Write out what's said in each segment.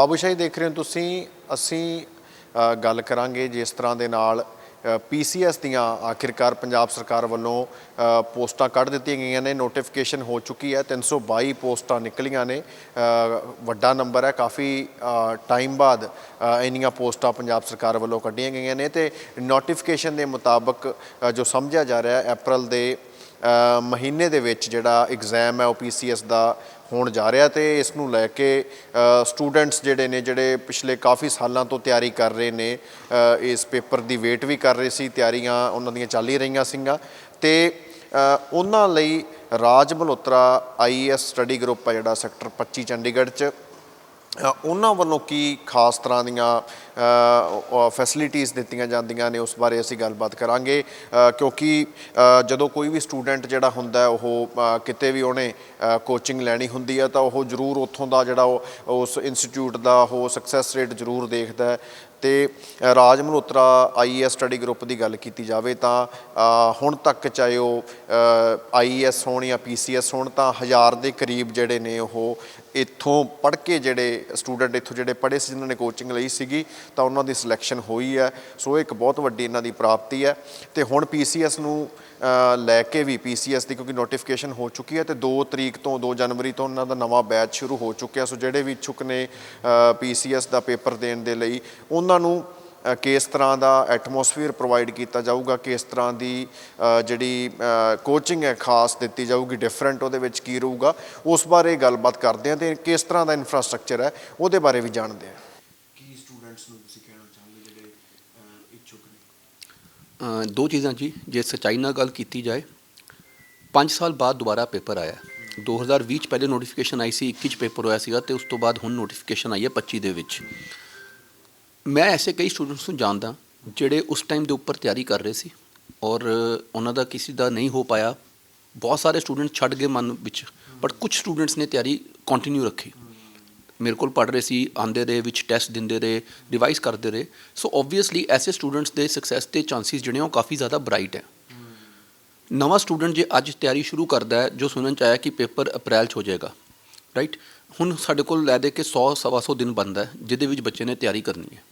ਬਾਬੂਸ਼ਾਹੀ ਦੇਖ ਰਹੇ ਹੋ ਤੁਸੀਂ, ਅਸੀਂ ਗੱਲ ਕਰਾਂਗੇ ਜਿਸ ਤਰ੍ਹਾਂ ਦੇ ਨਾਲ ਪੀਸੀਐਸ ਦੀਆਂ ਆਖਿਰਕਾਰ ਪੰਜਾਬ ਸਰਕਾਰ ਵੱਲੋਂ ਪੋਸਟਾਂ ਕੱਢ ਦਿੱਤੀਆਂ ਗਈਆਂ ਨੇ ਨੋਟੀਫਿਕੇਸ਼ਨ ਹੋ ਚੁੱਕੀ ਹੈ 322 ਪੋਸਟਾਂ ਨਿਕਲੀਆਂ ਨੇ ਵੱਡਾ ਨੰਬਰ ਹੈ, ਕਾਫੀ ਟਾਈਮ ਬਾਅਦ ਇੰਨੀਆਂ ਪੋਸਟਾਂ ਪੰਜਾਬ ਸਰਕਾਰ ਵੱਲੋਂ ਕੱਢੀਆਂ ਗਈਆਂ ਨੇ ਤੇ ਨੋਟੀਫਿਕੇਸ਼ਨ ਦੇ ਮੁਤਾਬਕ ਜੋ ਸਮਝਿਆ ਜਾ ਰਿਹਾ ਹੈ ਅਪ੍ਰੈਲ ਦੇ ਮਹੀਨੇ ਦੇ ਵਿੱਚ ਜਿਹੜਾ ਐਗਜ਼ਾਮ ਹੈ ਉਹ ਪੀਸੀਐਸ ਦਾ ਹੋਣ ਜਾ ਰਿਹਾ ਤੇ ਇਸ ਨੂੰ ਲੈ ਕੇ ਸਟੂਡੈਂਟਸ ਜਿਹੜੇ ਨੇ, ਜਿਹੜੇ ਪਿਛਲੇ ਕਾਫੀ ਸਾਲਾਂ ਤੋਂ ਤਿਆਰੀ ਕਰ ਰਹੇ ਨੇ ਇਸ ਪੇਪਰ ਦੀ ਵੇਟ ਵੀ ਕਰ ਰਹੇ ਸੀ, ਤਿਆਰੀਆਂ ਉਹਨਾਂ ਦੀਆਂ ਚੱਲ ਹੀ ਰਹੀਆਂ ਸੀਗੀਆਂ ਤੇ ਉਹਨਾਂ ਲਈ Raj Malhotra IAS study group ਹੈ ਜਿਹੜਾ ਸੈਕਟਰ 25 ਚੰਡੀਗੜ੍ਹ 'ਚ। ਉਹਨਾਂ ਵੱਲੋਂ ਕੀ ਖਾਸ ਤਰ੍ਹਾਂ ਦੀਆਂ ਫੈਸਿਲਿਟੀਆਂ ਦਿੱਤੀਆਂ ਜਾਂਦੀਆਂ ਨੇ ਉਸ ਬਾਰੇ ਅਸੀਂ ਗੱਲਬਾਤ ਕਰਾਂਗੇ। ਕਿਉਂਕਿ ਜਦੋਂ ਕੋਈ ਵੀ ਸਟੂਡੈਂਟ ਜਿਹੜਾ ਹੁੰਦਾ ਉਹ ਕਿਤੇ ਵੀ ਉਹਨੇ ਕੋਚਿੰਗ ਲੈਣੀ ਹੁੰਦੀ ਹੈ ਤਾਂ ਉਹ ਜ਼ਰੂਰ ਉੱਥੋਂ ਦਾ ਜਿਹੜਾ ਉਹ ਉਸ ਇੰਸਟੀਚਿਊਟ ਦਾ ਉਹ ਸਕਸੈਸ ਰੇਟ ਜ਼ਰੂਰ ਦੇਖਦਾ ਹੈ। ਤੇ ਅ, Raj Malhotra IAS study group ਦੀ ਗੱਲ ਕੀਤੀ ਜਾਵੇ ਤਾਂ ਹੁਣ ਤੱਕ ਚਾਹੇ ਉਹ ਆਈਐਸ ਹੋਣ ਜਾਂ ਪੀਸੀਐਸ ਹੋਣ ਤਾਂ ਹਜ਼ਾਰ ਦੇ ਕਰੀਬ ਜਿਹੜੇ ਨੇ ਉਹ ਇੱਥੋਂ ਪੜ੍ਹ ਕੇ ਜਿਹੜੇ ਸਟੂਡੈਂਟ ਇੱਥੋਂ ਜਿਹੜੇ ਪੜ੍ਹੇ ਸੀ ਜਿਨ੍ਹਾਂ ਨੇ ਕੋਚਿੰਗ ਲਈ ਸੀਗੀ ਤਾਂ ਉਹਨਾਂ ਦੀ ਸਿਲੈਕਸ਼ਨ ਹੋਈ ਹੈ। ਸੋ ਇਹ ਇੱਕ ਬਹੁਤ ਵੱਡੀ ਇਹਨਾਂ ਦੀ ਪ੍ਰਾਪਤੀ ਹੈ ਤੇ ਹੁਣ ਪੀਸੀਐਸ ਨੂੰ ਲੈ ਕੇ ਵੀ ਪੀਸੀਐਸ ਦੀ ਕਿਉਂਕਿ ਨੋਟੀਫਿਕੇਸ਼ਨ ਹੋ ਚੁੱਕੀ ਹੈ ਤੇ 2 ਤਰੀਕ ਤੋਂ 2 ਜਨਵਰੀ ਤੋਂ ਉਹਨਾਂ ਦਾ ਨਵਾਂ ਬੈਚ ਸ਼ੁਰੂ ਹੋ ਚੁੱਕਿਆ। ਸੋ ਜਿਹੜੇ ਵੀ ਇੱਛੁਕ ਨੇ ਪੀਸੀਐਸ ਦਾ ਪੇਪਰ ਦੇਣ ਦੇ ਲਈ, ਉਹਨਾਂ ਨੂੰ ਕਿਸ ਤਰ੍ਹਾਂ ਦਾ ਐਟਮੋਸਫੀਅਰ ਪ੍ਰੋਵਾਈਡ ਕੀਤਾ ਜਾਊਗਾ, ਕਿਸ ਤਰ੍ਹਾਂ ਦੀ ਜਿਹੜੀ ਕੋਚਿੰਗ ਹੈ ਖਾਸ ਦਿੱਤੀ ਜਾਊਗੀ ਡਿਫਰੈਂਟ ਉਹਦੇ ਵਿੱਚ ਕੀ ਰਹੂਗਾ, ਉਸ ਬਾਰੇ ਗੱਲਬਾਤ ਕਰਦੇ ਹਾਂ ਤੇ ਕਿਸ ਤਰ੍ਹਾਂ ਦਾ ਇਨਫਰਾਸਟ੍ਰਕਚਰ ਹੈ, ਉਹਦੇ ਬਾਰੇ ਵੀ ਜਾਣਦੇ ਹਾਂ। ਕੀ ਸਟੂਡੈਂਟਸ ਨੂੰ ਤੁਸੀਂ ਕਹਿਣਾ ਚਾਹੁੰਦੇ ਜਿਹੜੇ ਇੱਛੁਕ ਨੇ? ਅ, ਦੋ ਚੀਜ਼ਾਂ ਜੀ ਜੇ ਸਚਾਈ ਨਾਲ ਗੱਲ ਕੀਤੀ ਜਾਏ 5 ਸਾਲ ਬਾਅਦ ਦੁਬਾਰਾ ਪੇਪਰ ਆਇਆ। 2020 ਚ ਪਹਿਲੇ ਨੋਟੀਫਿਕੇਸ਼ਨ ਆਈ ਸੀ 21 ਚ ਪੇਪਰ ਹੋਇਆ ਸੀਗਾ ਤੇ ਉਸ ਤੋਂ ਬਾਅਦ ਹੁਣ ਨੋਟੀਫਿਕੇਸ਼ਨ ਆਈ ਹੈ 25 ਦੇ ਵਿੱਚ। ਮੈਂ ਐਸੇ ਕਈ ਸਟੂਡੈਂਟਸ ਨੂੰ ਜਾਣਦਾ ਜਿਹੜੇ ਉਸ ਟਾਈਮ ਦੇ ਉੱਪਰ ਤਿਆਰੀ ਕਰ ਰਹੇ ਸੀ ਔਰ ਉਹਨਾਂ ਦਾ ਕਿਸੇ ਦਾ ਨਹੀਂ ਹੋ ਪਾਇਆ। ਬਹੁਤ ਸਾਰੇ ਸਟੂਡੈਂਟ ਛੱਡ ਗਏ ਮਨ ਵਿੱਚ ਬਟ ਕੁਝ ਸਟੂਡੈਂਟਸ ਨੇ ਤਿਆਰੀ ਕੰਟੀਨਿਊ ਰੱਖੀ। ਮੇਰੇ ਕੋਲ ਪੜ੍ਹ ਰਹੇ ਸੀ ਆਂਦੇ ਰਹੇ, ਵਿੱਚ ਟੈਸਟ ਦਿੰਦੇ ਰਹੇ ਰਿਵਾਈਜ਼ ਕਰਦੇ ਰਹੇ। ਸੋ ਆਬਵੀਅਸਲੀ ਐਸੇ ਸਟੂਡੈਂਟਸ ਦੇ ਸਕਸੈਸ ਦੇ ਚਾਂਸਿਸ ਜਿਹੜੇ ਆ, ਉਹ ਕਾਫੀ ਜ਼ਿਆਦਾ ਬ੍ਰਾਈਟ ਹੈ। ਨਵਾਂ ਸਟੂਡੈਂਟ ਜੇ ਅੱਜ ਤਿਆਰੀ ਸ਼ੁਰੂ ਕਰਦਾ ਹੈ, ਜੋ ਸੁਣਨ ਚ ਆਇਆ ਕਿ ਪੇਪਰ ਅਪ੍ਰੈਲ ਚ ਹੋ ਜਾਏਗਾ ਰਾਈਟ ਹੁਣ ਸਾਡੇ ਕੋਲ ਲੈ ਦੇ ਕੇ 100 ਸਵਾ ਸੌ ਦਿਨ ਬੰਦਾ ਹੈ, ਜਿਹਦੇ ਵਿੱਚ ਬੱਚੇ ਨੇ ਤਿਆਰੀ ਕਰਨੀ ਹੈ।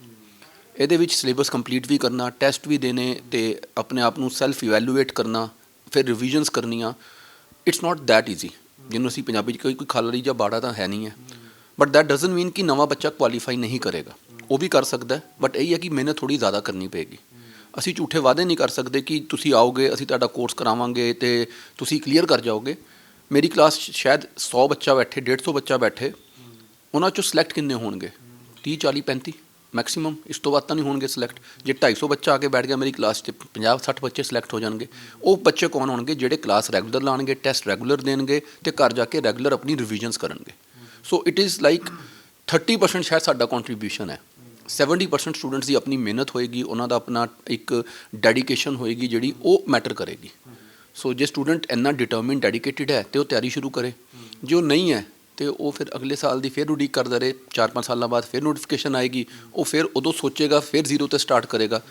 ਇਹਦੇ ਵਿੱਚ ਸਿਲੇਬਸ ਕੰਪਲੀਟ ਵੀ ਕਰਨਾ ਟੈਸਟ ਵੀ ਦੇਣੇ ਤੇ ਆਪਣੇ ਆਪ ਨੂੰ ਸੈਲਫ ਇਵੈਲੂਏਟ ਕਰਨਾ, ਫਿਰ ਰਿਵੀਜ਼ਨਸ ਕਰਨੀਆਂ। ਇਟਸ ਨਾਟ ਦੈਟ ਈਜ਼ੀ ਜਿਹਨੂੰ ਅਸੀਂ ਪੰਜਾਬੀ ਚ ਕੋਈ ਕੋਈ ਖਾਲੜੀ ਜਾਂ ਬਾੜਾ ਤਾਂ ਹੈ ਨਹੀਂ ਹੈ। ਬਟ ਦੈਟ ਡਸਨਟ ਮੀਨ ਕਿ ਨਵਾਂ ਬੱਚਾ ਕੁਆਲੀਫਾਈ ਨਹੀਂ ਕਰੇਗਾ ਉਹ ਵੀ ਕਰ ਸਕਦਾ ਬਟ ਇਹ ਹੈ ਕਿ ਮਿਹਨਤ ਥੋੜੀ ਜ਼ਿਆਦਾ ਕਰਨੀ ਪਏਗੀ ਅਸੀਂ ਝੂਠੇ ਵਾਅਦੇ ਨਹੀਂ ਕਰ ਸਕਦੇ ਕਿ ਤੁਸੀਂ ਆਓਗੇ ਅਸੀਂ ਤੁਹਾਡਾ ਕੋਰਸ ਕਰਾਵਾਂਗੇ ਤੇ ਤੁਸੀਂ ਕਲੀਅਰ ਕਰ ਜਾਓਗੇ ਮੇਰੀ ਕਲਾਸ 'ਚ ਸ਼ਾਇਦ 100 ਬੱਚਾ ਬੈਠੇ 150 ਬੱਚਾ ਬੈਠੇ ਉਹਨਾਂ ਚੋਂ ਸਿਲੈਕਟ ਕਿੰਨੇ ਹੋਣਗੇ 30 40 35 ਮੈਕਸਿਮਮ ਇਸ ਤੋਂ ਵੱਧ ਤਾਂ ਨਹੀਂ ਹੋਣਗੇ ਸਿਲੈਕਟ ਜੇ 250 ਬੱਚਾ ਆ ਕੇ ਬੈਠ ਗਿਆ ਮੇਰੀ ਕਲਾਸ 'ਚ 50 60 ਬੱਚੇ ਸਿਲੈਕਟ ਹੋ ਜਾਣਗੇ ਉਹ ਬੱਚੇ ਕੌਣ ਹੋਣਗੇ ਜਿਹੜੇ ਕਲਾਸ ਰੈਗੂਲਰ ਲਾਣਗੇ ਟੈਸਟ ਰੈਗੂਲਰ ਦੇਣਗੇ ਤੇ ਘਰ ਜਾ ਕੇ ਰੈਗੂਲਰ ਆਪਣੀ ਰਿਵੀਜ਼ਨਸ ਕਰਨਗੇ ਸੋ ਇਟ ਇਜ਼ ਲਾਈਕ 30% ਸ਼ਾਇਦ ਸਾਡਾ ਕੰਟਰੀਬਿਊਸ਼ਨ ਹੈ। 70% ਸਟੂਡੈਂਟਸ ਦੀ ਆਪਣੀ ਮਿਹਨਤ ਹੋਏਗੀ, ਉਹਨਾਂ ਦਾ ਆਪਣਾ ਇੱਕ ਡੈਡੀਕੇਸ਼ਨ ਹੋਏਗੀ ਜਿਹੜੀ ਉਹ ਮੈਟਰ ਕਰੇਗੀ। ਸੋ ਜੇ ਸਟੂਡੈਂਟ ਇੰਨਾ ਡਿਟਰਮਿਨ ਡੈਡੀਕੇਟਿਡ ਹੈ, ਤੇ ਉਹ ਤਿਆਰੀ ਸ਼ੁਰੂ ਕਰੇ। ਜੋ ਨਹੀਂ ਹੈ, ਤੇ ਉਹ ਫਿਰ ਅਗਲੇ ਸਾਲ ਦੀ ਫਿਰ ਉਡੀਕ ਕਰਦਾ ਰਹੇ। 4-5 ਸਾਲਾਂ ਬਾਅਦ ਫਿਰ ਨੋਟੀਫਿਕੇਸ਼ਨ ਆਏਗੀ। ਉਹ ਫਿਰ ਉਦੋਂ ਸੋਚੇਗਾ, ਫਿਰ ਜ਼ੀਰੋ ਤੇ ਸਟਾਰਟ ਕਰੇਗਾ।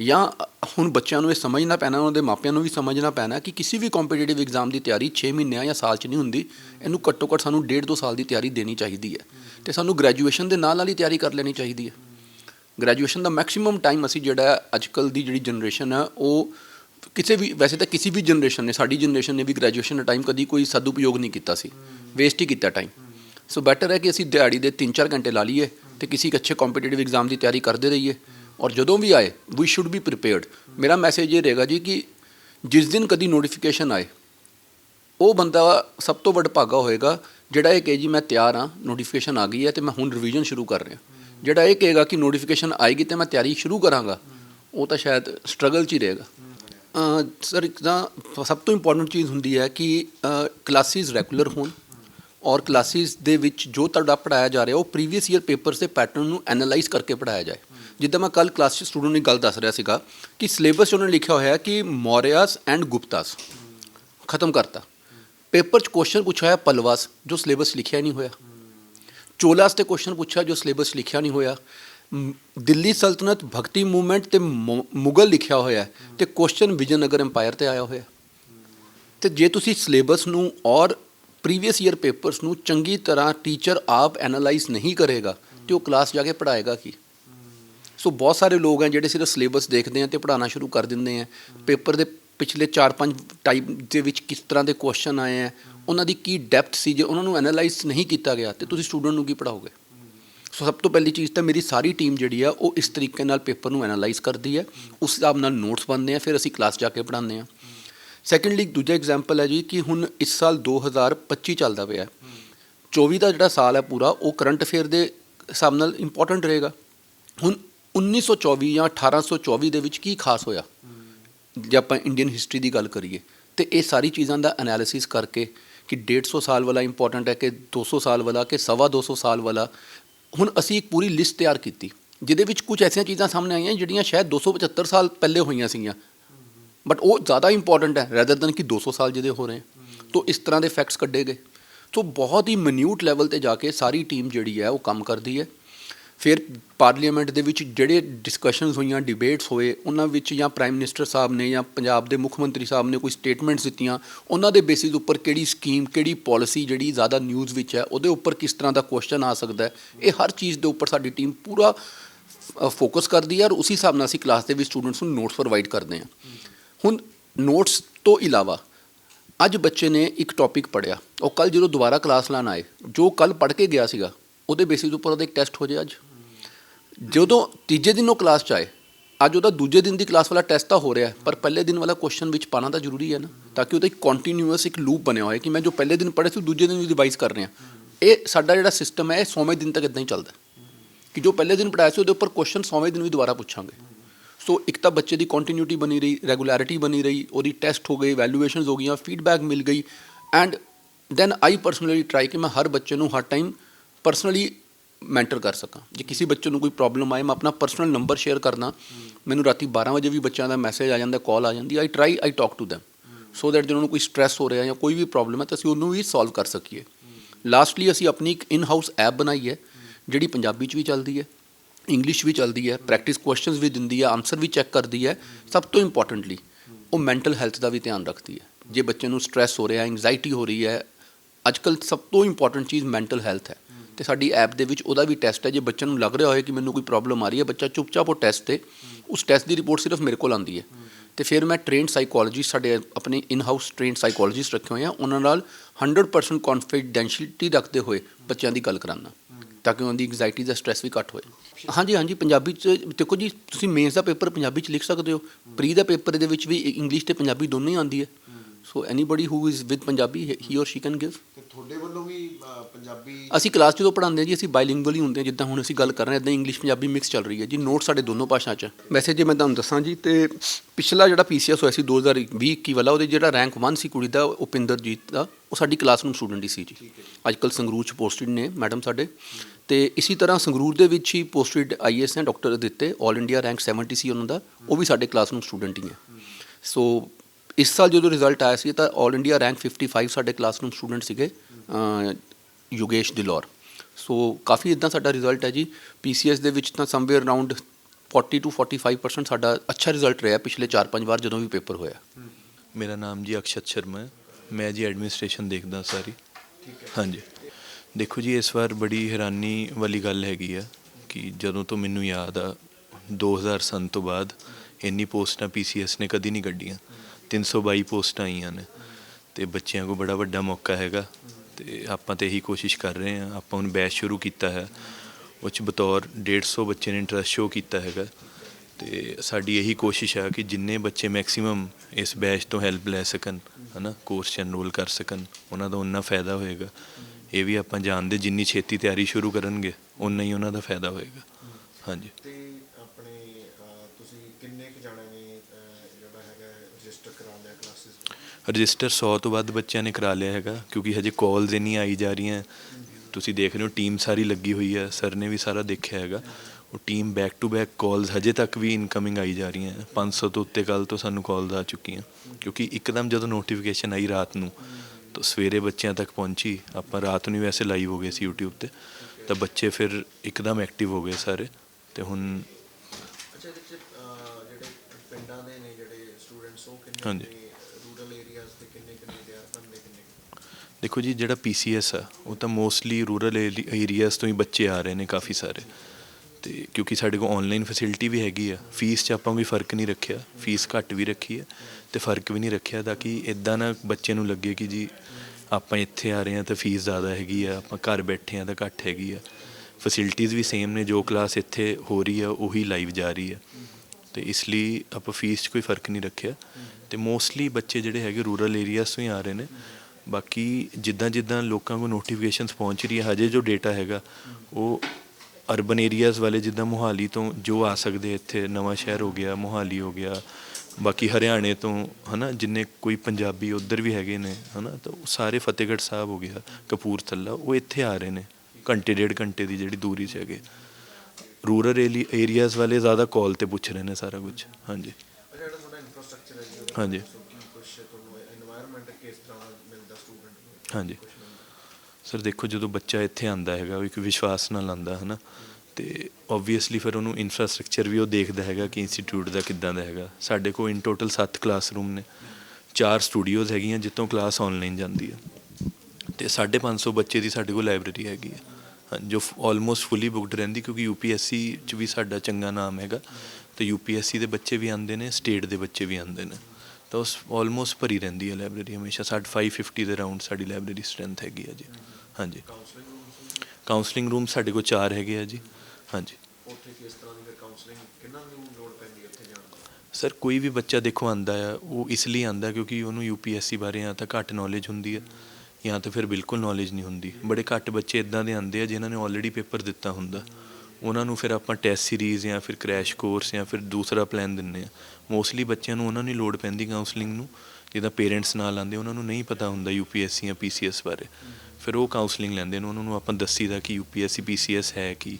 ਜਾਂ ਹੁਣ ਬੱਚਿਆਂ ਨੂੰ ਇਹ ਸਮਝਣਾ ਪੈਣਾ ਉਹਨਾਂ ਦੇ ਮਾਪਿਆਂ ਨੂੰ ਵੀ ਸਮਝਣਾ ਪੈਣਾ ਕਿ ਕਿਸੇ ਵੀ ਕੰਪੀਟੀਟਿਵ ਐਗਜ਼ਾਮ ਦੀ ਤਿਆਰੀ 6 ਮਹੀਨਿਆਂ ਜਾਂ ਸਾਲ 'ਚ ਨਹੀਂ ਹੁੰਦੀ। ਇਹਨੂੰ ਘੱਟੋ ਘੱਟ ਸਾਨੂੰ ਡੇਢ ਦੋ ਸਾਲ ਦੀ ਤਿਆਰੀ ਦੇਣੀ ਚਾਹੀਦੀ ਹੈ ਤੇ ਸਾਨੂੰ ਗ੍ਰੈਜੂਏਸ਼ਨ ਦੇ ਨਾਲ ਨਾਲ ਹੀ ਤਿਆਰੀ ਕਰ ਲੈਣੀ ਚਾਹੀਦੀ ਹੈ। ਗ੍ਰੈਜੂਏਸ਼ਨ ਦਾ ਮੈਕਸਿਮਮ ਟਾਈਮ ਅਸੀਂ ਜਿਹੜਾ ਹੈ, ਅੱਜਕੱਲ ਦੀ ਜਿਹੜੀ ਜਨਰੇਸ਼ਨ ਹੈ ਉਹ ਕਿਸੇ ਵੀ ਵੈਸੇ ਤਾਂ ਕਿਸੇ ਵੀ ਜਨਰੇਸ਼ਨ ਨੇ ਸਾਡੀ ਜਨਰੇਸ਼ਨ ਨੇ ਵੀ ਗ੍ਰੈਜੂਏਸ਼ਨ ਦਾ ਟਾਈਮ ਕਦੀ ਕੋਈ ਸਦਉਪਯੋਗ ਨਹੀਂ ਕੀਤਾ ਸੀ। ਵੇਸਟ ਹੀ ਕੀਤਾ ਟਾਈਮ ਸੋ ਬੈਟਰ ਹੈ ਕਿ ਅਸੀਂ ਦਿਹਾੜੀ ਦੇ 3-4 ਘੰਟੇ ਲਾ ਲਈਏ ਤੇ ਕਿਸੇ ਇੱਕ ਅੱਛੇ ਕੰਪੀਟੀਟਿਵ ਐਗਜ਼ਾਮ ਦੀ ਤਿਆਰੀ ਕਰਦੇ ਰਹੀਏ। ਔਰ ਜਦੋਂ ਵੀ ਆਏ ਵੀ ਸ਼ੁੱਡ ਬੀ ਪ੍ਰੀਪੇਅਰਡ ਮੇਰਾ ਮੈਸੇਜ ਇਹ ਰਹੇਗਾ ਜੀ ਕਿ ਜਿਸ ਦਿਨ ਕਦੀ ਨੋਟੀਫਿਕੇਸ਼ਨ ਆਏ, ਉਹ ਬੰਦਾ ਸਭ ਤੋਂ ਵੱਡ ਭਾਗਾ ਹੋਏਗਾ, ਜਿਹੜਾ ਇਹ ਕਹੇ ਜੀ ਮੈਂ ਤਿਆਰ ਹਾਂ ਨੋਟੀਫਿਕੇਸ਼ਨ ਆ ਗਈ ਹੈ ਤੇ ਮੈਂ ਹੁਣ ਰਿਵੀਜ਼ਨ ਸ਼ੁਰੂ ਕਰ ਰਿਹਾ। ਜਿਹੜਾ ਇਹ ਕਹੇਗਾ ਕਿ ਨੋਟੀਫਿਕੇਸ਼ਨ ਆਏਗੀ ਤੇ ਮੈਂ ਤਿਆਰੀ ਸ਼ੁਰੂ ਕਰਾਂਗਾ, ਉਹ ਤਾਂ ਸ਼ਾਇਦ ਸਟਰਗਲ 'ਚ ਹੀ ਰਹੇਗਾ। ਸਰ ਇੱਕ ਤਾਂ ਸਭ ਤੋਂ ਇੰਪੋਰਟੈਂਟ ਚੀਜ਼ ਹੁੰਦੀ ਹੈ ਕਿ ਕਲਾਸਿਸ ਰੈਗੂਲਰ ਹੋਣ ਔਰ ਕਲਾਸਿਸ ਦੇ ਵਿੱਚ ਜੋ ਤੁਹਾਡਾ ਪੜਾਇਆ ਜਾ ਰਿਹਾ, ਉਹ ਪ੍ਰੀਵੀਅਸ ਈਅਰ ਪੇਪਰਸ ਦੇ ਪੈਟਰਨ ਨੂੰ ਐਨਾਲਾਈਜ਼ ਕਰਕੇ ਪੜਾਇਆ ਜਾਏ। ਜਿੱਦਾਂ ਮੈਂ ਕੱਲ ਕਲਾਸ 'ਚ ਸਟੂਡੈਂਟ ਨੂੰ ਗੱਲ ਦੱਸ ਰਿਹਾ ਸੀਗਾ ਕਿ ਸਿਲੇਬਸ 'ਚ ਉਹਨੇ ਲਿਖਿਆ ਹੋਇਆ ਕਿ ਮੌਰਿਆਸ ਐਂਡ ਗੁਪਤਾਸ ਖਤਮ ਕਰਤਾ। ਪੇਪਰ 'ਚ ਕੁਐਸਚਨ ਪੁੱਛਿਆ ਹੋਇਆ ਪਲਵਾਸ, ਜੋ ਸਿਲੇਬਸ ਲਿਖਿਆ ਨਹੀਂ ਹੋਇਆ। ਚੋਲਾਸ ਤੇ ਕੁਐਸਚਨ ਪੁੱਛਿਆ, ਜੋ ਸਿਲੇਬਸ ਲਿਖਿਆ ਨਹੀਂ ਹੋਇਆ। ਦਿੱਲੀ ਸਲਤਨਤ, ਭਗਤੀ ਮੂਵਮੈਂਟ ਤੇ ਮੁ- ਮੁਗਲ ਲਿਖਿਆ ਹੋਇਆ ਹੈ ਤੇ ਕੁਐਸਚਨ ਵਿਜਯਨਗਰ ਐਮਪਾਇਰ ਤੇ ਆਇਆ ਹੋਇਆ ਹੈ। ਤੇ ਜੇ ਤੁਸੀਂ ਸਿਲੇਬਸ ਨੂੰ ਔਰ ਪ੍ਰੀਵੀਅਸ ਈਅਰ ਪੇਪਰਸ ਨੂੰ ਚੰਗੀ ਤਰ੍ਹਾਂ ਟੀਚਰ ਆਪ ਐਨਾਲਾਈਜ਼ ਨਹੀਂ ਕਰੇਗਾ, ਤੇ ਉਹ ਕਲਾਸ ਜਾ ਕੇ ਪੜਾਏਗਾ ਕੀ? ਸੋ ਬਹੁਤ ਸਾਰੇ ਲੋਕ ਆ ਜਿਹੜੇ ਸਿਰਫ ਸਿਲੇਬਸ ਦੇਖਦੇ ਆ ਤੇ ਪੜਾਉਣਾ ਸ਼ੁਰੂ ਕਰ ਦਿੰਦੇ ਆ। ਪੇਪਰ ਦੇ ਪਿਛਲੇ 4-5 ਟਾਈਪ ਦੇ ਵਿੱਚ ਕਿਸ ਤਰ੍ਹਾਂ ਦੇ ਕੁਐਸਚਨ ਆਏ ਆ, ਉਹਨਾਂ ਦੀ ਕੀ ਡੈਪਥ ਸੀ ਜੇ ਉਹਨਾਂ ਨੂੰ ਐਨਾਲਾਈਜ਼ ਨਹੀਂ ਕੀਤਾ ਗਿਆ ਤੇ ਤੁਸੀਂ ਸਟੂਡੈਂਟ ਨੂੰ ਕੀ ਪੜਾਓਗੇ ਸੋ ਸਭ ਤੋਂ ਪਹਿਲੀ ਚੀਜ਼ ਤਾਂ ਮੇਰੀ ਸਾਰੀ ਟੀਮ ਜਿਹੜੀ ਆ, ਉਹ ਇਸ ਤਰੀਕੇ ਨਾਲ ਪੇਪਰ ਨੂੰ ਐਨਾਲਾਈਜ਼ ਕਰਦੀ ਹੈ ਉਸ ਹਿਸਾਬ ਨਾਲ ਨੋਟਸ ਬਣਦੇ ਆ, ਫਿਰ ਅਸੀਂ ਕਲਾਸ ਜਾ ਕੇ ਪੜ੍ਹਾਉਂਦੇ ਆ। ਸੈਕੰਡਲੀ ਦੂਜਾ ਐਗਜ਼ਾਮਪਲ ਹੈ ਜੀ ਕਿ ਹੁਣ ਇਸ ਸਾਲ 2025 ਚੱਲਦਾ ਪਿਆ। ਹੈ 24 ਦਾ ਜਿਹੜਾ ਸਾਲ ਹੈ ਪੂਰਾ, ਉਹ ਕਰੰਟ ਅਫੇਅਰ ਦੇ ਹਿਸਾਬ ਨਾਲ ਇੰਪੋਰਟੈਂਟ ਰਹੇਗਾ। ਹੁਣ 1924 ਜਾਂ 1824 ਦੇ ਵਿੱਚ ਕੀ ਖਾਸ ਹੋਇਆ? ਜੇ ਆਪਾਂ ਇੰਡੀਅਨ ਹਿਸਟਰੀ ਦੀ ਗੱਲ ਕਰੀਏ, ਤੇ ਇਹ ਸਾਰੀ ਚੀਜ਼ਾਂ ਦਾ ਐਨਾਲਿਸਿਸ ਕਰਕੇ ਕਿ 150 ਸਾਲ ਵਾਲਾ ਇੰਪੋਰਟੈਂਟ ਹੈ ਕਿ 200 ਸਾਲ ਵਾਲਾ ਕਿ ਸਵਾ 200 ਸਾਲ ਵਾਲਾ, ਹੁਣ ਅਸੀਂ ਇੱਕ ਪੂਰੀ ਲਿਸਟ ਤਿਆਰ ਕੀਤੀ, ਜਿਹਦੇ ਵਿੱਚ ਕੁਝ ਐਸੀਆਂ ਚੀਜ਼ਾਂ ਸਾਹਮਣੇ ਆਈਆਂ ਜਿਹੜੀਆਂ ਸ਼ਾਇਦ 275 ਸਾਲ ਪਹਿਲੇ ਹੋਈਆਂ ਸੀਗੀਆਂ। ਬਟ ਉਹ ਜ਼ਿਆਦਾ ਇੰਪੋਰਟੈਂਟ ਹੈ ਰੈਦਰ ਦਨ ਕਿ 200 ਸਾਲ ਜਿਹਦੇ ਹੋ ਰਹੇ ਤੋਂ ਇਸ ਤਰ੍ਹਾਂ ਦੇ ਫੈਕਟਸ ਕੱਢੇ ਗਏ। ਤੋਂ ਬਹੁਤ ਹੀ ਮਨਿਊਟ ਲੈਵਲ ਤੇ ਜਾ ਕੇ ਸਾਰੀ ਟੀਮ ਜਿਹੜੀ ਹੈ ਉਹ ਕੰਮ ਕਰਦੀ ਹੈ। ਫਿਰ ਪਾਰਲੀਮੈਂਟ ਦੇ ਵਿੱਚ ਜਿਹੜੇ ਡਿਸਕਸ਼ਨਸ ਹੋਈਆਂ ਡਿਬੇਟਸ ਹੋਏ, ਉਹਨਾਂ ਵਿੱਚ ਜਾਂ ਪ੍ਰਾਈਮ ਮਿਨਿਸਟਰ ਸਾਹਿਬ ਨੇ ਜਾਂ ਪੰਜਾਬ ਦੇ ਮੁੱਖ ਮੰਤਰੀ ਸਾਹਿਬ ਨੇ ਕੋਈ ਸਟੇਟਮੈਂਟਸ ਦਿੱਤੀਆਂ, ਉਹਨਾਂ ਦੇ ਬੇਸਿਸ ਉੱਪਰ ਕਿਹੜੀ ਸਕੀਮ ਕਿਹੜੀ ਪਾਲਿਸੀ ਜਿਹੜੀ ਜ਼ਿਆਦਾ ਨਿਊਜ਼ ਵਿੱਚ ਹੈ, ਉਹਦੇ ਉੱਪਰ ਕਿਸ ਤਰ੍ਹਾਂ ਦਾ ਕੁਐਸਚਨ ਆ ਸਕਦਾ ਹੈ, ਇਹ ਹਰ ਚੀਜ਼ ਦੇ ਉੱਪਰ ਸਾਡੀ ਟੀਮ ਪੂਰਾ ਫੋਕਸ ਕਰਦੀ ਹੈ ਔਰ ਉਸੇ ਹਿਸਾਬ ਨਾਲ ਅਸੀਂ ਕਲਾਸ ਦੇ ਵਿੱਚ ਸਟੂਡੈਂਟਸ ਨੂੰ ਨੋਟਸ ਪ੍ਰੋਵਾਈਡ ਕਰਦੇ ਹਾਂ। ਹੁਣ ਨੋਟਸ ਤੋਂ ਇਲਾਵਾ ਅੱਜ ਬੱਚੇ ਨੇ ਇੱਕ ਟੌਪਿਕ ਪੜਿਆ ਉਹ ਕੱਲ ਜਦੋਂ ਦੁਬਾਰਾ ਕਲਾਸ ਲਾਣ ਆਏ, ਜੋ ਕੱਲ ਪੜ੍ਹ ਕੇ ਗਿਆ ਸੀਗਾ, ਉਹਦੇ ਬੇਸਿਸ ਉੱਪਰ ਉਹਦਾ ਇੱਕ ਟੈਸਟ ਹੋ ਜਾਏ ਅੱਜ। ਜਦੋਂ ਤੀਜੇ ਦਿਨ ਉਹ ਕਲਾਸ ਚ ਆਏ, ਅੱਜ ਉਹਦਾ ਦੂਜੇ ਦਿਨ ਦੀ ਕਲਾਸ ਵਾਲਾ ਟੈਸਟ ਤਾਂ ਹੋ ਰਿਹਾ ਪਰ ਪਹਿਲੇ ਦਿਨ ਵਾਲਾ ਕੁਐਸਚਨ ਵਿੱਚ ਪਾਣਾ ਤਾਂ ਜ਼ਰੂਰੀ ਹੈ ਨਾ, ਤਾਂ ਕਿ ਉਹਦਾ ਇੱਕ ਕੰਟੀਨਿਊਅਸ ਇੱਕ ਲੂਪ ਬਣਿਆ ਹੋਏ ਕਿ ਮੈਂ ਜੋ ਪਹਿਲੇ ਦਿਨ ਪੜ੍ਹਿਆ ਸੀ ਉਹ ਦੂਜੇ ਦਿਨ ਵੀ ਰਿਵਾਈਜ਼ ਕਰ ਰਿਹਾ। ਇਹ ਸਾਡਾ ਜਿਹੜਾ ਸਿਸਟਮ ਹੈ, ਇਹ 100ਵੇਂ ਦਿਨ ਤੱਕ ਇਦਾਂ ਹੀ ਚੱਲਦਾ ਕਿ ਜੋ ਪਹਿਲੇ ਦਿਨ ਪੜਾਇਆ ਸੀ, ਉਹਦੇ ਉੱਪਰ ਕੁਐਸਚਨ 100ਵੇਂ ਦਿਨ ਵੀ ਦੁਬਾਰਾ ਪੁੱਛਾਂਗੇ। ਸੋ ਇੱਕ ਤਾਂ ਬੱਚੇ ਦੀ ਕੰਟੀਨਿਊਟੀ ਬਣੀ ਰਹੀ ਰੈਗੂਲੈਰਿਟੀ ਬਣੀ ਰਹੀ, ਉਹਦੀ ਟੈਸਟ ਹੋ ਗਈ ਵੈਲਿਊਏਸ਼ਨਸ ਹੋ ਗਈਆਂ ਫੀਡਬੈਕ ਮਿਲ ਗਈ and then I personally try ਕਿ ਮੈਂ ਹਰ ਬੱਚੇ ਨੂੰ ਹਰ ਟਾਈਮ ਪਰਸਨਲੀ ਮੈਂਟਰ ਕਰ ਸਕਾਂ। ਜੇ ਕਿਸੇ ਬੱਚੇ ਨੂੰ ਕੋਈ ਪ੍ਰੋਬਲਮ ਆਏ, ਮੈਂ ਆਪਣਾ ਪਰਸਨਲ ਨੰਬਰ ਸ਼ੇਅਰ ਕਰਦਾ ਮੈਨੂੰ ਰਾਤੀ 12 ਵਜੇ ਵੀ ਬੱਚਿਆਂ ਦਾ ਮੈਸੇਜ ਆ ਜਾਂਦਾ ਕਾਲ ਆ ਜਾਂਦੀ I try I talk to them so that ਜੇ ਉਹਨਾਂ ਨੂੰ ਕੋਈ ਸਟ੍ਰੈਸ ਹੋ ਰਿਹਾ ਜਾਂ ਕੋਈ ਵੀ ਪ੍ਰੋਬਲਮ ਹੈ, ਤਾਂ ਅਸੀਂ ਉਹਨੂੰ ਵੀ ਸੋਲਵ ਕਰ ਸਕੀਏ। ਲਾਸਟਲੀ ਅਸੀਂ ਆਪਣੀ ਇੱਕ ਇਨ ਹਾਊਸ ਐਪ ਬਣਾਈ ਹੈ, ਜਿਹੜੀ ਪੰਜਾਬੀ 'ਚ ਵੀ ਚੱਲਦੀ ਹੈ ਇੰਗਲਿਸ਼ ਵੀ ਚੱਲਦੀ ਹੈ ਪ੍ਰੈਕਟਿਸ ਕੁਐਸਚਨਸ ਵੀ ਦਿੰਦੀ ਹੈ ਆਨਸਰ ਵੀ ਚੈੱਕ ਕਰਦੀ ਹੈ, ਸਭ ਤੋਂ ਇੰਪੋਰਟੈਂਟਲੀ ਉਹ ਮੈਂਟਲ ਹੈਲਥ ਦਾ ਵੀ ਧਿਆਨ ਰੱਖਦੀ ਹੈ। ਜੇ ਬੱਚੇ ਨੂੰ ਸਟ੍ਰੈਸ ਹੋ ਰਿਹਾ ਐਂਗਜ਼ਾਇਟੀ ਹੋ ਰਹੀ ਹੈ ਅੱਜਕੱਲ ਸਭ ਤੋਂ ਇੰਪੋਰਟੈਂਟ ਚੀਜ਼ ਮੈਂਟਲ ਹੈਲਥ ਹੈ। ਤੇ ਸਾਡੀ ਐਪ ਦੇ ਵਿੱਚ ਉਹਦਾ ਵੀ ਟੈਸਟ ਹੈ। ਜੇ ਬੱਚੇ ਨੂੰ ਲੱਗ ਰਿਹਾ ਹੋਏ ਕਿ ਮੈਨੂੰ ਕੋਈ ਪ੍ਰੋਬਲਮ ਆ ਰਹੀ ਹੈ, ਬੱਚਾ ਚੁੱਪਚਾਪ ਉਹ ਟੈਸਟ ਤੇ ਉਸ ਟੈਸਟ ਦੀ ਰਿਪੋਰਟ ਸਿਰਫ ਮੇਰੇ ਕੋਲ ਆਉਂਦੀ ਹੈ। ਤੇ ਫਿਰ ਮੈਂ ਟ੍ਰੇਨਡ ਸਾਈਕੋਲੋਜਿਸਟ ਸਾਡੇ ਆਪਣੇ ਇਨ ਹਾਊਸ ਟ੍ਰੇਨਡ ਸਾਈਕੋਲੋਜਿਸਟ ਰੱਖੇ ਹੋਏ ਆ। ਉਹਨਾਂ ਨਾਲ 100% ਕੌਨਫੀਡੈਂਸ਼ੀਅਲਿਟੀ ਰੱਖਦੇ ਹੋਏ ਬੱਚਿਆਂ ਦੀ ਗੱਲ ਕਰਾਉਣਾ ਤਾਂ ਕਿ ਉਹਨਾਂ ਦੀ ਐਂਗਜ਼ਾਇਟੀ ਦਾ ਸਟ੍ਰੈਸ ਵੀ ਘੱਟ ਹੋਏ। ਹਾਂਜੀ ਹਾਂਜੀ, ਪੰਜਾਬੀ ਚ ਦੇਖੋ ਜੀ, ਤੁਸੀਂ ਮੇਨਸ ਦਾ ਪੇਪਰ ਪੰਜਾਬੀ ਚ ਲਿਖ ਸਕਦੇ ਹੋ। ਪ੍ਰੀ ਦਾ ਪੇਪਰ ਦੇ ਵਿੱਚ ਵੀ ਇੰਗਲਿਸ਼ ਤੇ ਪੰਜਾਬੀ ਦੋਨੋਂ ਹੀ ਆਉਂਦੀ ਹੈ। So anybody who is with Punjabi he or she can give ਤੇ ਤੁਹਾਡੇ ਵੱਲੋਂ ਪੰਜਾਬੀ ਅਸੀਂ ਕਲਾਸ ਜਦੋਂ ਪੜ੍ਹਾਉਂਦੇ ਹਾਂ ਜੀ ਅਸੀਂ ਬਾਈਲਿੰਗੁਅਲ ਹੀ ਹੁੰਦੇ ਹਾਂ। ਜਿੱਦਾਂ ਹੁਣ ਅਸੀਂ ਗੱਲ ਕਰ ਰਹੇ ਹਾਂ ਇਦਾਂ ਇੰਗਲਿਸ਼ ਪੰਜਾਬੀ ਮਿਕਸ ਚੱਲ ਰਹੀ ਹੈ ਜੀ ਨੋਟ ਸਾਡੇ ਦੋਨੋਂ ਭਾਸ਼ਾ 'ਚ ਵੈਸੇ ਜੇ ਮੈਂ ਤੁਹਾਨੂੰ ਦੱਸਾਂ ਜੀ ਤੇ ਪਿਛਲਾ ਜਿਹੜਾ ਪੀਸੀਐਸ ਹੋਇਆ ਸੀ 2020-21 ਵਾਲਾ ਉਹਦੇ ਜਿਹੜਾ ਰੈਂਕ 1 ਸੀ ਕੁੜੀ ਦਾ ਉਪਿੰਦਰਜੀਤ ਦਾ ਉਹ ਸਾਡੀ ਕਲਾਸਰੂਮ ਸਟੂਡੈਂਟ ਹੀ ਸੀ ਜੀ। ਅੱਜਕੱਲ ਸੰਗਰੂਰ 'ਚ ਪੋਸਟਡ ਨੇ ਮੈਡਮ ਸਾਡੇ। ਤੇ ਇਸੇ ਤਰ੍ਹਾਂ ਸੰਗਰੂਰ ਦੇ ਵਿੱਚ ਹੀ ਪੋਸਟਡ ਆਈਐਸ ਨੇ ਡਾਕਟਰ ਦਿੱਤੇ 올 ਇੰਡੀਆ ਰੈਂਕ 70 ਸੀ ਉਹਨਾਂ ਦਾ ਉਹ ਵੀ ਸਾਡੇ ਕਲਾਸਰੂਮ ਸਟੂਡੈਂਟ ਹੀ ਹੈ। ਸੋ ਇਸ ਸਾਲ ਜਦੋਂ ਰਿਜ਼ਲਟ ਆਇਆ ਸੀ ਤਾਂ 올 ਇੰਡੀਆ ਰੈਂਕ 55 ਸਾਡੇ ਕਲਾਸਰੂਮ ਸਟੂਡੈਂਟ ਸੀਗੇ। ਯੋਗੇਸ਼ ਦਿਲੌਰ। ਸੋ ਕਾਫੀ ਇਦਾਂ ਸਾਡਾ ਰਿਜ਼ਲਟ ਹੈ ਜੀ। ਪੀਸੀਐਸ ਦੇ ਵਿੱਚ ਤਾਂ ਸਮਵੇਅਰ ਅਰਾਊਂਡ 40 ਟੂ 45% ਸਾਡਾ ਅੱਛਾ ਰਿਜ਼ਲਟ ਰਿਹਾ ਪਿਛਲੇ 4-5 ਵਾਰ ਜਦੋਂ ਵੀ ਪੇਪਰ ਹੋਇਆ। ਮੇਰਾ ਨਾਮ ਜੀ ਅਕਸ਼ਤ ਸ਼ਰਮਾ ਹੈ। ਮੈਂ ਜੀ ਐਡਮਿਨਿਸਟ੍ਰੇਸ਼ਨ ਦੇਖਦਾ ਸਾਰੀ। ਹਾਂਜੀ। ਦੇਖੋ ਜੀ ਇਸ ਵਾਰ ਬੜੀ ਹੈਰਾਨੀ ਵਾਲੀ ਗੱਲ ਹੈਗੀ ਆ ਕਿ ਜਦੋਂ ਤੋਂ ਮੈਨੂੰ ਯਾਦ ਆ 2000 ਸਨ ਤੋਂ ਬਾਅਦ ਇੰਨੀ ਪੋਸਟਾਂ ਪੀਸੀਐਸ ਨੇ ਕਦੀ ਨਹੀਂ ਕੱਢੀਆਂ। 322 ਪੋਸਟਾਂ ਆਈਆਂ ਨੇ। ਤੇ ਬੱਚਿਆਂ ਕੋਲ ਬੜਾ ਵੱਡਾ ਮੌਕਾ ਹੈਗਾ। ਤੇ ਆਪਾਂ ਤੇ ਇਹੀ ਕੋਸ਼ਿਸ਼ ਕਰ ਰਹੇ ਹਾਂ, ਆਪਾਂ ਹੁਣ ਬੈਚ ਸ਼ੁਰੂ ਕੀਤਾ ਹੈ, ਉਹ 'ਚ ਬਤੌਰ 150 ਬੱਚੇ ਨੇ ਇੰਟਰਸਟ ਸ਼ੋ ਕੀਤਾ ਹੈਗਾ। ਤੇ ਸਾਡੀ ਇਹੀ ਕੋਸ਼ਿਸ਼ ਹੈ ਕਿ ਜਿੰਨੇ ਬੱਚੇ ਮੈਕਸਿਮਮ ਇਸ ਬੈਚ ਤੋਂ ਹੈਲਪ ਲੈ ਸਕਣ, ਹਨਾ ਕੋਰਸ 'ਚ ਐਨਰੋਲ ਕਰ ਸਕਣ, ਉਹਨਾਂ ਦਾ ਉਨਾ ਫਾਇਦਾ ਹੋਏਗਾ। ਇਹ ਵੀ ਆਪਾਂ ਜਾਣਦੇ ਜਿੰਨੀ ਛੇਤੀ ਤਿਆਰੀ ਸ਼ੁਰੂ ਕਰਨਗੇ ਉਨਾ ਹੀ ਉਹਨਾਂ ਦਾ ਫਾਇਦਾ ਹੋਏਗਾ। ਹਾਂਜੀ ਤੇ ਆਪਣੇ ਅ, ਤੁਸੀਂ ਕਿੰਨੇ ਕੁ ਜਾਣੇ ਨੇ ਅ, ਜਿਹੜਾ ਹੈਗਾ ਰਜਿਸਟਰ ਕਰਾ ਲਿਆ ਕਲਾਸਿਸ ਰਜਿਸਟਰ 100 ਤੋਂ ਵੱਧ ਬੱਚਿਆਂ ਨੇ ਕਰਾ ਲਿਆ ਹੈਗਾ, ਕਿਉਂਕਿ ਹਜੇ ਕਾਲਸ ਇੰਨੀ ਆਈ ਜਾ ਰਹੀਆਂ। ਤੁਸੀਂ ਦੇਖ ਰਹੇ ਹੋ, ਟੀਮ ਸਾਰੀ ਲੱਗੀ ਹੋਈ ਹੈ, ਸਰ ਨੇ ਵੀ ਸਾਰਾ ਦੇਖਿਆ ਹੈਗਾ। ਉਹ team back to back calls ਹਜੇ ਤੱਕ ਵੀ ਇਨਕਮਿੰਗ ਆਈ ਜਾ ਰਹੀਆਂ। 500 ਤੋਂ ਉੱਤੇ ਕੱਲ ਤੋਂ ਸਾਨੂੰ ਕਾਲਸ ਆ ਚੁੱਕੀਆਂ, ਕਿਉਂਕਿ ਇੱਕਦਮ ਜਦੋਂ ਨੋਟੀਫਿਕੇਸ਼ਨ ਆਈ ਰਾਤ ਨੂੰ, ਤਾਂ ਸਵੇਰੇ ਬੱਚਿਆਂ ਤੱਕ ਪਹੁੰਚੀ। ਆਪਾਂ ਰਾਤ ਨੂੰ ਵੈਸੇ ਲਾਈਵ ਹੋ ਗਏ ਸੀ YouTube ਤੇ, ਤਾਂ ਬੱਚੇ ਫਿਰ ਇੱਕਦਮ ਐਕਟਿਵ ਹੋ ਗਏ ਸਾਰੇ, ਤੇ ਹੁਣ ਅੱਛਾ ਇਹਦੇ ਚ ਅ, ਜਿਹੜੇ ਪਿੰਡਾਂ ਦੇ ਨੇ ਜਿਹੜੇ ਸਟੂਡੈਂਟਸ ਉਹ ਕਿੰਨੇ ਹਾਂਜੀ। ਨੇ ਰੂਰਲ ਏਰੀਆਜ਼ ਦੇ ਕਿੰਨੇ ਕਿੰਨੇ ਦੇ ਅਰਬਨ ਦੇ ਕਿੰਨੇ ਕੁ? ਦੇਖੋ ਜੀ ਜਿਹੜਾ ਪੀਸੀਐਸ ਆ ਉਹ ਤਾਂ ਮੋਸਟਲੀ ਰੂਰਲ ਏਰੀਆਜ਼ ਤੋਂ ਹੀ ਬੱਚੇ ਆ ਰਹੇ ਨੇ ਕਾਫੀ ਸਾਰੇ। ਤੇ ਕਿਉਂਕਿ ਸਾਡੇ ਕੋਲ ਆਨਲਾਈਨ ਫੈਸਿਲਿਟੀ ਵੀ ਹੈਗੀ ਆ ਫੀਸ 'ਚ ਆਪਾਂ ਵੀ ਫ਼ਰਕ ਨਹੀਂ ਰੱਖਿਆ ਫੀਸ ਘੱਟ ਵੀ ਰੱਖੀ ਆ ਤੇ ਫ਼ਰਕ ਵੀ ਨਹੀਂ ਰੱਖਿਆ ਤਾਂ ਕਿ ਇਦਾਂ ਨਾ ਬੱਚੇ ਨੂੰ ਲੱਗੇ ਕਿ ਜੀ ਆਪਾਂ ਇੱਥੇ ਆ ਰਹੇ ਹਾਂ ਤਾਂ ਫੀਸ ਜ਼ਿਆਦਾ ਹੈਗੀ ਆ ਆਪਾਂ ਘਰ ਬੈਠੇ ਆ ਤਾਂ ਘੱਟ ਹੈਗੀ ਆ। ਫੈਸਿਲਿਟੀਆਂ ਵੀ ਸੇਮ ਨੇ ਜੋ ਕਲਾਸ ਇੱਥੇ ਹੋ ਰਹੀ ਆ ਉਹੀ ਲਾਈਵ ਜਾ ਰਹੀ ਆ। ਤੇ ਇਸ ਲਈ ਆਪਾਂ ਫੀਸ 'ਚ ਕੋਈ ਫ਼ਰਕ ਨਹੀਂ ਰੱਖਿਆ। ਤੇ ਮੋਸਟਲੀ ਬੱਚੇ ਜਿਹੜੇ ਹੈਗੇ ਰੂਰਲ ਏਰੀਆਜ਼ ਤੋਂ ਹੀ ਆ ਰਹੇ ਨੇ। ਬਾਕੀ ਜਿੱਦਾਂ ਜਿੱਦਾਂ ਲੋਕਾਂ ਕੋਲ ਨੋਟੀਫਿਕੇਸ਼ਨਸ ਪਹੁੰਚ ਰਹੀ ਹੈ, ਹਜੇ ਜੋ ਡੇਟਾ ਹੈਗਾ, ਉਹ ਅਰਬਨ ਏਰੀਆਜ਼ ਵਾਲੇ ਜਿੱਦਾਂ ਮੋਹਾਲੀ ਤੋਂ ਜੋ ਆ ਸਕਦੇ ਇੱਥੇ, ਨਵਾਂ ਸ਼ਹਿਰ ਹੋ ਗਿਆ, ਮੋਹਾਲੀ ਹੋ ਗਿਆ, ਬਾਕੀ ਹਰਿਆਣੇ ਤੋਂ, ਹਨਾ, ਜਿੰਨੇ ਕੋਈ ਪੰਜਾਬੀ ਉਧਰ ਵੀ ਹੈਗੇ ਨੇ, ਹਨਾ, ਤਾਂ ਉਹ ਸਾਰੇ ਫਤਿਹਗੜ੍ਹ ਸਾਹਿਬ ਹੋ ਗਿਆ, ਕਪੂਰਥਲਾ, ਉਹ ਇੱਥੇ ਆ ਰਹੇ ਨੇ, ਘੰਟੇ, ਡੇਢ ਘੰਟੇ ਦੀ ਜਿਹੜੀ ਦੂਰੀ 'ਚ ਹੈਗੇ। ਰੂਰਲ ਏਰੀਆਜ਼ ਵਾਲੇ ਜ਼ਿਆਦਾ ਕਾਲ ਤੇ ਪੁੱਛ ਰਹੇ ਨੇ ਸਾਰਾ ਕੁਝ ਹਾਂਜੀ ਜਿਹੜਾ ਤੁਹਾਡਾ ਇਨਫਰਾਸਟ੍ਰਕਚਰ ਹੈ ਜੀ ਹਾਂਜੀ। ਹਾਂਜੀ। ਸਰ ਦੇਖੋ, ਜਦੋਂ ਬੱਚਾ ਇੱਥੇ ਆਂਦਾ ਹੈਗਾ, ਉਹ ਇੱਕ ਵਿਸ਼ਵਾਸ ਨਾਲ ਆਂਦਾ ਨਾ ਤੇ ਆਬਵੀਅਸਲੀ ਫਿਰ ਉਹਨੂੰ ਇਨਫਰਾਸਟ੍ਰਕਚਰ ਵੀ ਉਹ ਦੇਖਦਾ ਹੈਗਾ ਕਿ ਇੰਸਟੀਚਿਊਟ ਦਾ ਕਿੱਦਾਂ ਦਾ ਹੈਗਾ। ਸਾਡੇ ਕੋਲ ਇਨ ਟੋਟਲ 7 ਕਲਾਸਰੂਮ ਨੇ। ਚਾਰ ਸਟੂਡੀਓਜ਼ ਹੈਗੀਆਂ ਜਿੱਤੋਂ ਕਲਾਸ ਆਨਲਾਈਨ ਜਾਂਦੀ ਹੈ ਤੇ 550 ਬੱਚੇ ਦੀ ਸਾਡੇ ਕੋਲ ਲਾਇਬ੍ਰੇਰੀ ਹੈਗੀ ਹੈ, ਜੋ ਆਲਮੋਸਟ ਫੁੱਲੀ ਬੁੱਕਡ ਰਹਿੰਦੀ, ਕਿਉਂਕਿ ਯੂਪੀਐਸਸੀ ਚ ਵੀ ਸਾਡਾ ਚੰਗਾ ਨਾਮ ਹੈਗਾ। ਤੇ ਯੂਪੀਐਸਸੀ ਦੇ ਬੱਚੇ ਵੀ ਆਉਂਦੇ ਨੇ ਸਟੇਟ ਦੇ ਬੱਚੇ ਵੀ ਆਉਂਦੇ ਨੇ। ਤਾਂ ਉਸ ਆਲਮੋਸਟ ਭਰੀ ਰਹਿੰਦੀ ਹੈ ਲਾਇਬ੍ਰੇਰੀ ਹਮੇਸ਼ਾ ਸਾਡ 550 ਦੇ ਰਾਉਂਡ ਸਾਡੀ ਲਾਇਬ੍ਰੇਰੀ ਸਟਰੈਂਥ ਹੈਗੀ ਹੈ ਜੀ। ਹਾਂਜੀ। ਕਾਉਂਸਲਿੰਗ ਰੂਮ ਸਾਡੇ ਕੋਲ ਚਾਰ ਹੈਗੇ ਆ ਜੀ। ਹਾਂਜੀ। ਉੱਥੇ ਕਿਸ ਤਰ੍ਹਾਂ ਦੀ ਫਿਰ ਕਾਉਂਸਲਿੰਗ ਕਿੰਨਾ ਨੂੰ ਲੋੜ ਪੈਂਦੀ ਹੈ ਉੱਥੇ ਜਾਣ ਦੀ? ਸਰ ਕੋਈ ਵੀ ਬੱਚਾ ਦੇਖੋ ਆਂਦਾ ਆ ਉਹ ਇਸ ਲਈ ਆਂਦਾ ਕਿਉਂਕਿ ਉਹਨੂੰ ਯੂਪੀਐਸਸੀ ਬਾਰੇ ਜਾਂ ਤਾਂ ਘੱਟ ਨੌਲੇਜ ਹੁੰਦੀ ਹੈ ਜਾਂ ਤਾਂ ਫਿਰ ਬਿਲਕੁਲ ਨੌਲੇਜ ਨਹੀਂ ਹੁੰਦੀ। ਬੜੇ ਘੱਟ ਬੱਚੇ ਇਦਾਂ ਦੇ ਆਂਦੇ ਆ ਜਿਨ੍ਹਾਂ ਨੇ ਆਲਰੇਡੀ ਪੇਪਰ ਦਿੱਤਾ ਹੁੰਦਾ। ਉਹਨਾਂ ਨੂੰ ਫਿਰ ਆਪਾਂ ਟੈਸਟ ਸੀਰੀਜ਼ ਜਾਂ ਫਿਰ ਕ੍ਰੈਸ਼ ਕੋਰਸ ਜਾਂ ਫਿਰ ਦੂਸਰਾ ਪਲਾਨ ਦਿੰਨੇ ਆ ਮੋਸਟਲੀ ਬੱਚਿਆਂ ਨੂੰ ਉਹਨਾਂ ਨੂੰ ਹੀ ਲੋੜ ਪੈਂਦੀ ਕਾਉਂਸਲਿੰਗ ਨੂੰ ਜਿਹਦਾ ਪੇਰੈਂਟਸ ਨਾਲ ਆਂਦੇ ਉਹਨਾਂ ਨੂੰ ਨਹੀਂ ਪਤਾ ਹੁੰਦਾ ਯੂਪੀਐਸਸੀ ਜਾਂ ਪੀਸੀਐਸ ਬਾਰੇ। ਫਿਰ ਉਹ ਕਾਉਂਸਲਿੰਗ ਲੈਂਦੇ ਨੇ, ਉਹਨਾਂ ਨੂੰ ਆਪਾਂ ਦੱਸੀਦਾ ਕਿ ਯੂਪੀਐਸਸੀ ਪੀਸੀਐਸ ਹੈ ਕੀ,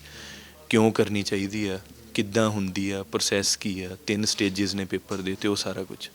ਕਿਉਂ ਕਰਨੀ ਚਾਹੀਦੀ ਆ, ਕਿੱਦਾਂ ਹੁੰਦੀ ਆ ਪ੍ਰੋਸੈਸ ਕੀ ਆ, ਤਿੰਨ ਸਟੇजेस ਨੇ ਪੇਪਰ ਦੇ ਤੇ ਉਹ ਸਾਰਾ ਕੁਝ